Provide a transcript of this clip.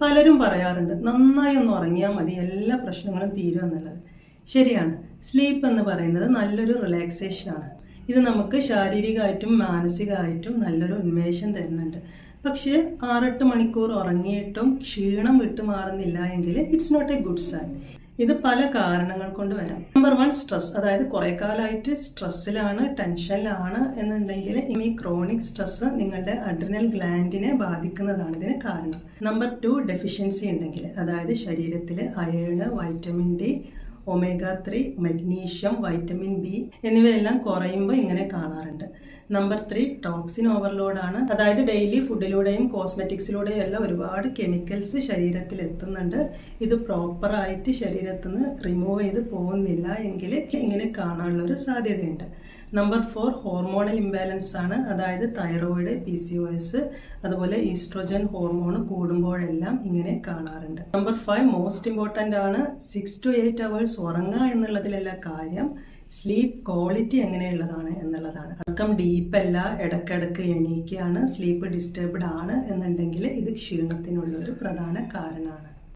പലരും പറയാറുണ്ട് നന്നായി ഒന്ന് ഉറങ്ങിയാൽ മതി എല്ലാ പ്രശ്നങ്ങളും തീരും എന്നുള്ളത്. ശരിയാണ്. സ്ലീപ്പ് എന്ന് പറയുന്നത് നല്ലൊരു റിലാക്സേഷൻ ആണ്. ഇത് നമുക്ക് ശാരീരികമായിട്ടും മാനസികമായിട്ടും നല്ലൊരു ഉന്മേഷം തരുന്നുണ്ട്. പക്ഷേ ആറെട്ട് മണിക്കൂർ ഉറങ്ങിയിട്ടും ക്ഷീണം വിട്ടുമാറുന്നില്ല എങ്കിൽ it's not a good sign ഇത് പല കാരണങ്ങൾ കൊണ്ട് വരാം. നമ്പർ വൺ സ്ട്രെസ് അതായത് കുറെ കാലമായിട്ട് സ്ട്രെസ്സിലാണ് ടെൻഷനിലാണ് എന്നുണ്ടെങ്കിൽ ഈ ക്രോണിക് സ്ട്രെസ് നിങ്ങളുടെ അഡ്രിനൽ ഗ്ലാൻഡിനെ ബാധിക്കുന്നതാണ് ഇതിന് കാരണം. നമ്പർ ടു ഡെഫിഷ്യൻസി ഉണ്ടെങ്കിൽ അതായത് ശരീരത്തിൽ iron vitamin D omega three magnesium vitamin B എന്നിവയെല്ലാം കുറയുമ്പോൾ ഇങ്ങനെ കാണാറുണ്ട്. നമ്പർ ത്രീ ടോക്സിൻ ഓവർലോഡാണ് അതായത് ഡെയിലി ഫുഡിലൂടെയും കോസ്മെറ്റിക്സിലൂടെയും എല്ലാം ഒരുപാട് കെമിക്കൽസ് ശരീരത്തിൽ എത്തുന്നുണ്ട്. ഇത് പ്രോപ്പറായിട്ട് ശരീരത്തിൽ നിന്ന് റിമൂവ് ചെയ്ത് പോകുന്നില്ല എങ്കിൽ ഇങ്ങനെ കാണാനുള്ള ഒരു സാധ്യതയുണ്ട്. നമ്പർ ഫോർ ഹോർമോണൽ ഇംബാലൻസ് ആണ്. അതായത് thyroid P C O S അതുപോലെ ഈസ്ട്രോജൻ ഹോർമോൺ കൂടുമ്പോഴെല്ലാം ഇങ്ങനെ കാണാറുണ്ട്. നമ്പർ ഫൈവ് മോസ്റ്റ് ഇമ്പോർട്ടന്റ് ആണ്. സിക്സ് ടു എയ്റ്റ് ഉറങ്ങുക എന്നുള്ളതിലല്ല കാര്യം സ്ലീപ്പ് ക്വാളിറ്റി എങ്ങനെയുള്ളതാണ് എന്നുള്ളതാണ്. ഉറക്കം ഡീപ്പല്ല ഇടയ്ക്കിടയ്ക്ക് എണീക്കുകയാണ് സ്ലീപ്പ് ഡിസ്റ്റർബ്ഡ് ആണ് എന്നുണ്ടെങ്കിൽ ഇത് ക്ഷീണത്തിനുള്ള ഒരു പ്രധാന കാരണമാണ്.